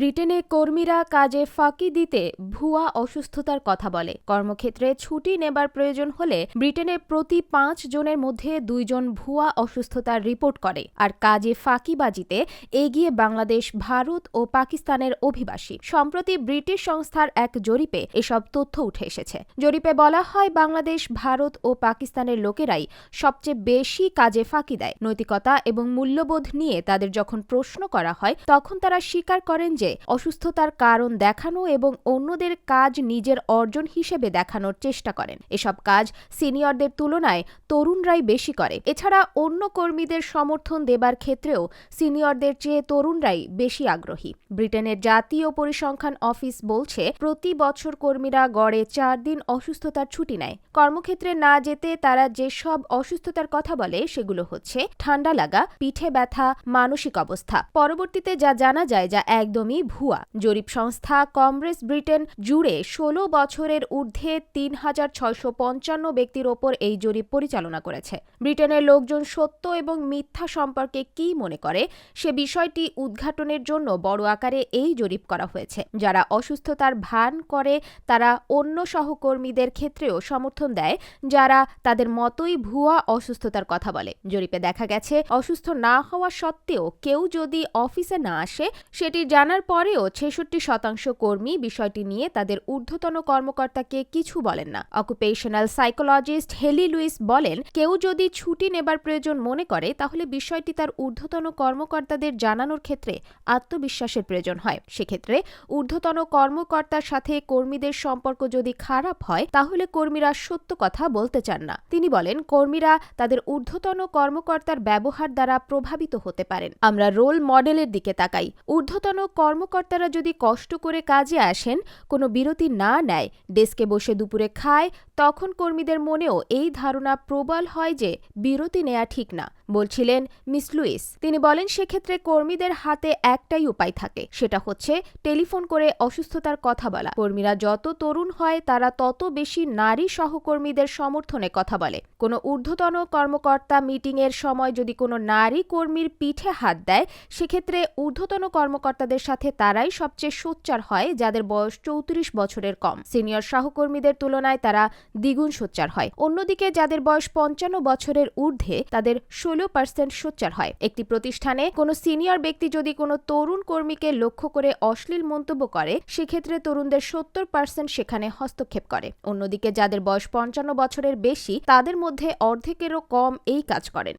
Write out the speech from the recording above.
ব্রিটেনে কর্মীরা কাজে ফাঁকি দিতে ভুয়া অসুস্থতার কথা বলে। কর্মক্ষেত্রে ছুটি নেবার প্রয়োজন হলে ব্রিটেনে প্রতি পাঁচ জনের মধ্যে দুইজন ভুয়া অসুস্থতার রিপোর্ট করে আর কাজে ফাঁকিবাজিতে এগিয়ে বাংলাদেশ, ভারত ও পাকিস্তানের অভিবাসী। সম্প্রতি ব্রিটিশ সংস্থার এক জরিপে এসব তথ্য উঠে এসেছে। জরিপে বলা হয়, বাংলাদেশ, ভারত ও পাকিস্তানের লোকেরাই সবচেয়ে বেশি কাজে ফাঁকি দেয়। নৈতিকতা এবং মূল্যবোধ নিয়ে তাদের যখন প্রশ্ন করা হয়, তখন তারা স্বীকার করেন যে অসুস্থতার কারণ দেখানো এবং অন্যদের কাজ নিজের অর্জন হিসেবে দেখানোর চেষ্টা করেন। এসব কাজ সিনিয়রদের তুলনায় তরুণরাই বেশি করে। এছাড়া অন্য কর্মীদের সমর্থন দেবার ক্ষেত্রেও সিনিয়রদের চেয়ে তরুণরাই বেশি আগ্রহী। ব্রিটেনের জাতীয় পরিসংখ্যান অফিস বলছে, প্রতি বছর কর্মীরা গড়ে চার দিন অসুস্থতার ছুটি নেয়। কর্মক্ষেত্রে না যেতে তারা যেসব অসুস্থতার কথা বলে সেগুলো হচ্ছে ঠান্ডা লাগা, পিঠে ব্যথা, মানসিক অবস্থা। পরবর্তীতে যা জানা যায়, যা একদমই ভুয়া। জরিপ সংস্থা কংগ্রেস ব্রিটেন জুড়ে ষোলো বছরের ঊর্ধ্বে তিন হাজার ছয়শো পঞ্চান্ন ব্যক্তির ওপর এই জরিপ পরিচালনা করেছে। ব্রিটেনের লোকজন সত্য এবং মিথ্যা সম্পর্কে কি মনে করে, সে বিষয়টি উদ্ঘাটনের জন্য বড় আকারে এই জরিপ করা হয়েছে। যারা অসুস্থতার ভান করে, তারা অন্য সহকর্মীদের ক্ষেত্রেও সমর্থন দেয়, যারা তাদের মতোই ভুয়া অসুস্থতার কথা বলে। জরিপে দেখা গেছে, অসুস্থ না হওয়া সত্ত্বেও কেউ যদি অফিসে না আসে, সেটি জানার পরেও ছেষট্টি শতাংশ কর্মী বিষয়টি নিয়ে তাদের ঊর্ধ্বতন কর্মকর্তাকে কিছু বলেন না। অকুপেশনাল সাইকোলজিস্ট হেলি লুইস বলেন, কেউ যদি ছুটি নেবার প্রয়োজন মনে করে, তাহলে বিষয়টি তার ঊর্ধ্বতন কর্মকর্তাদের জানানোর ক্ষেত্রে আত্মবিশ্বাসের প্রয়োজন হয়। সেক্ষেত্রে ঊর্ধ্বতন কর্মকর্তার সাথে কর্মীদের সম্পর্ক যদি খারাপ হয়, তাহলে কর্মীরা সত্য কথা বলতে চান না। তিনি বলেন, কর্মীরা তাদের ঊর্ধ্বতন কর্মকর্তার ব্যবহার দ্বারা প্রভাবিত হতে পারেন। আমরা রোল মডেলের দিকে তাকাই। ঊর্ধ্বতন কর্মকর্তারা যদি কষ্ট করে কাজে আসেন, কোনো বিরতি না নেয়, ডেস্কে বসে দুপুরে খায়, তখন কর্মীদের মনেও এই ধারণা প্রবল হয় যে বিরতি নেওয়া ঠিক না। বলছিলেন মিস লুইস। তিনি বলেন, সেক্ষেত্রে কর্মীদের হাতে একটাই উপায় থাকে, সেটা হচ্ছে টেলিফোন করে অসুস্থতার কথা বলা। কর্মীরা যত তরুণ হয়, তারা তত বেশি নারী সহকর্মীদের সমর্থনে কথা বলে। কোনো ঊর্ধ্বতন কর্মকর্তা মিটিংয়ের সময় যদি কোনো নারী কর্মীর পিঠে হাত দেয়, সেক্ষেত্রে ঊর্ধ্বতন কর্মকর্তাদের সাথে তারাই সবচেয়ে সোচ্চার হয়, যাদের বয়স চৌত্রিশ বছরের কম। সিনিয়র সহকর্মীদের তুলনায় তারা দ্বিগুণ সোচ্চার হয়। অন্যদিকে যাদের বয়স পঞ্চান্ন বছরের ঊর্ধ্বে, তাদের ষোলো পার্সেন্ট সোচ্চার হয়। একটি প্রতিষ্ঠানে কোনো সিনিয়র ব্যক্তি যদি কোনো তরুণ কর্মীকে লক্ষ্য করে অশ্লীল মন্তব্য করে, সেক্ষেত্রে তরুণদের সত্তর পার্সেন্ট সেখানে হস্তক্ষেপ করে। অন্যদিকে যাদের বয়স পঞ্চান্ন বছরের বেশি, তাদের মধ্যে অর্ধেকেরও কম এই কাজ করেন।